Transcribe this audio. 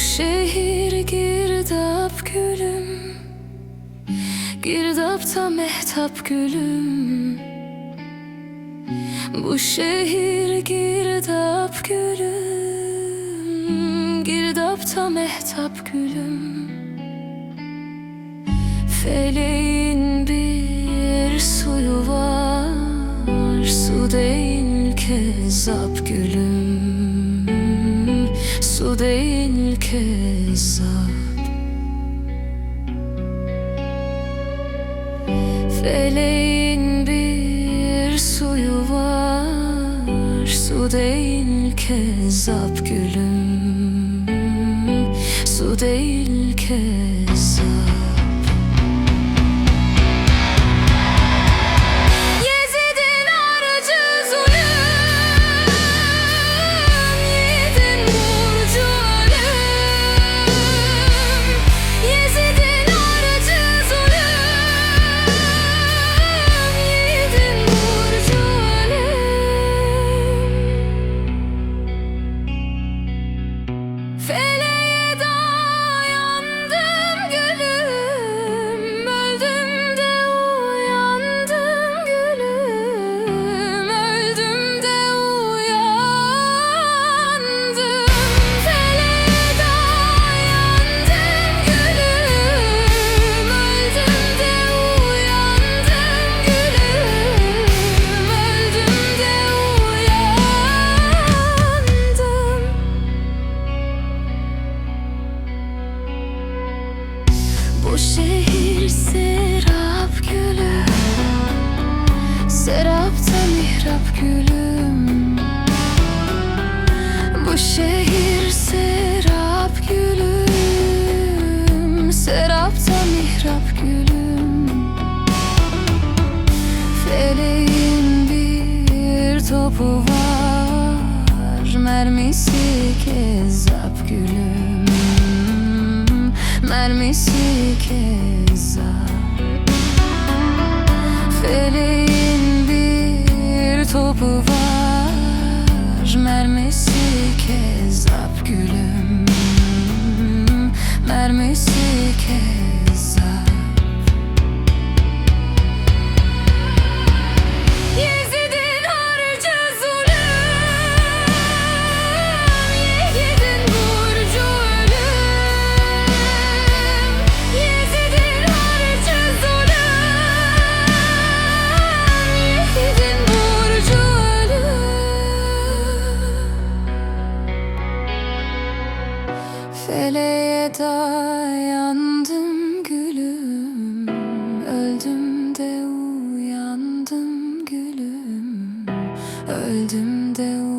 şehir girdap gülüm Girdapta mehtap gülüm. Bu şehir girdap gülüm Girdapta mehtap gülüm. Feleğin bir suyu var Su değil kezap gülüm. Su değil kezzap Feleğin bir suyu var Su değil kezzap gülüm. Su değil kezzap şehir serap gülü. Serapta mihrap gülüm. Bu şehir serap gülüm. Serapta mihrap gülüm. Feleğin bir topu var. Mermisi kezzap gülüm Mermisi kezzap Feleğin bir topu var Seleye dayandım gülüm Öldüm de uyandım gülüm Öldüm de uyandım